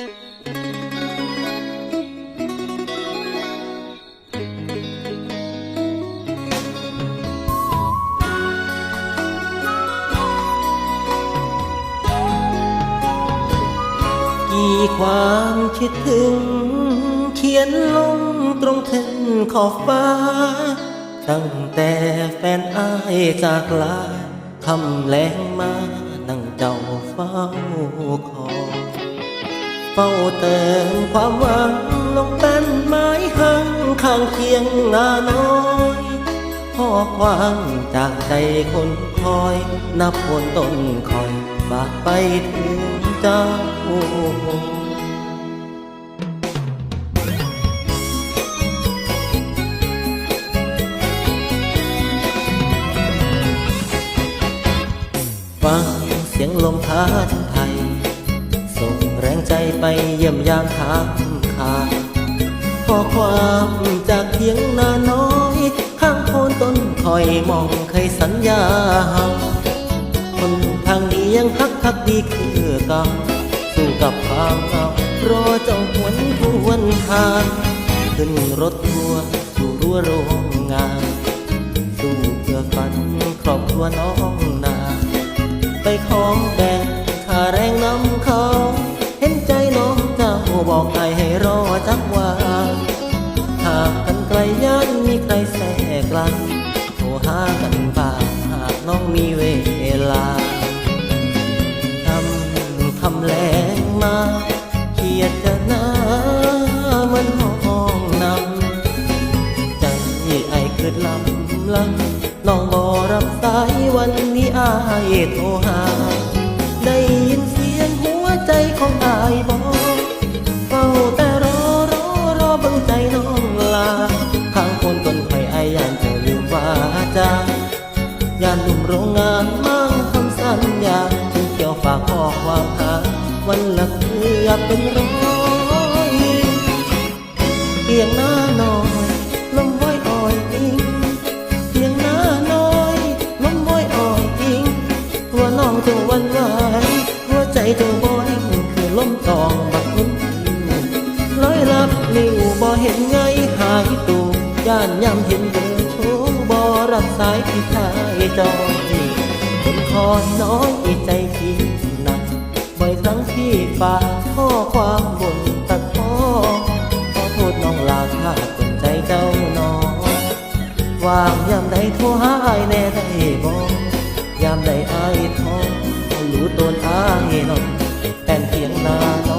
กี่ความคิดถึง เขียนลงตรงถึงขอบฟ้า ตั้งแต่แฟนอายจากลาคำแรงมานั่งเจ้าเฝ้าคอย เฝ้าเติมความหวังลงเป็นไม้หังข้างเคียงนาน้อยข้อความจากใจคนคอย นับคนต้นคอยบากไปถึงเจ้าฟังเสียงลมพัดไทยส่งแรง ใจไปเยี่ยมยามทางคาข้อความจากเพียงนาน้อย ข้างโคนต้นคอยมองเคยสัญญาคนทางนี้ยังฮักฮักดีคือเก่าสู้กับความเหงารอเจ้าหวนทวนทางขึ้นรถทัวร์สู่รั้วโรงงานสู้เพื่อฝันครอบครัวน้องนา ไปขอแบ กลันโทรหากันบ้างหากน้องมีเวลาทำคำแรงมาเขียดจะหน้าเหมันห้องนำใจไอ้คืดลำลำน้องบอรับสายวันนี้อายโทรหา ได้ยินเสียงหัวใจของอายบอก ญาถึงเกี่ยวฝากข้อความหาวันละเกือบเป็นร้อยเพียงหน้าน้อยลมว้อยอ่อยอิงเพียงหน้าน้อยลมว้อยอ่อยอิงหัวน้องจงวันไหวหัวใจจงบ่อยคือลมตองบักยิ้มลอยรับนิ้วบ่เห็นไงหายตูย่านยำเห็นเบอร์โทรบ่รับสายที่ทายจอย คนคอนน้อยใจคิดหนักบ่อยครั้งที่ฝากข้อความบนตัดพ้อขอโทษน้องลาถ้าคนใจเจ้าน้องวางยามใดโทรหาอายแน่ได้บอกยามใดอายท้องรู้ตนอายน้องแทนเพียงนาน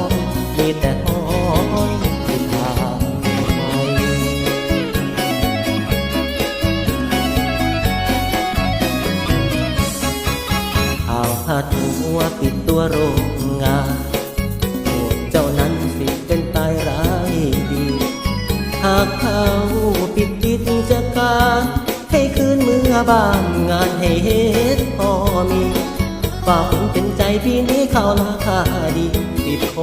ปิดตัวโรงงานพวกเจ้านั้นสิเป็นตายร้ายดี หากเขาปิดกิจการให้คืนเมื่อบ้านงานให้เฮ็ดพอมีฝ่าฝนเป็นใจพี่นี้เขาราคาดีติดโค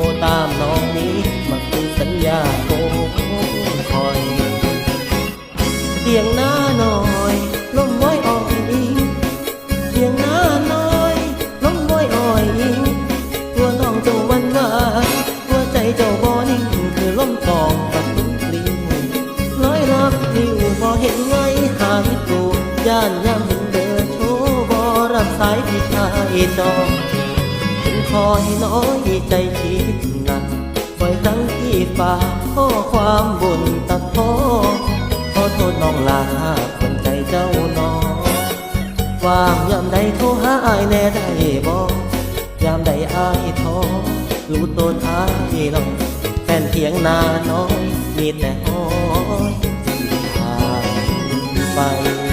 เห็นไงหายตัวย่านยามเห็นเบอร์โทรบ่รับสายที่ชายจองถึงคอยน้อยใจคิดหนักบ่อยครั้งที่ฝากข้อความบนตัดพ้อขอโทษน้องลาคนใจเจ้าน้องว่างยามใดโทรหาอายแน่ได้บอกยามใดอายท้อรู้ตนอายน้องแฟนเพียงนาน้อยมีแต่ห้อย ไป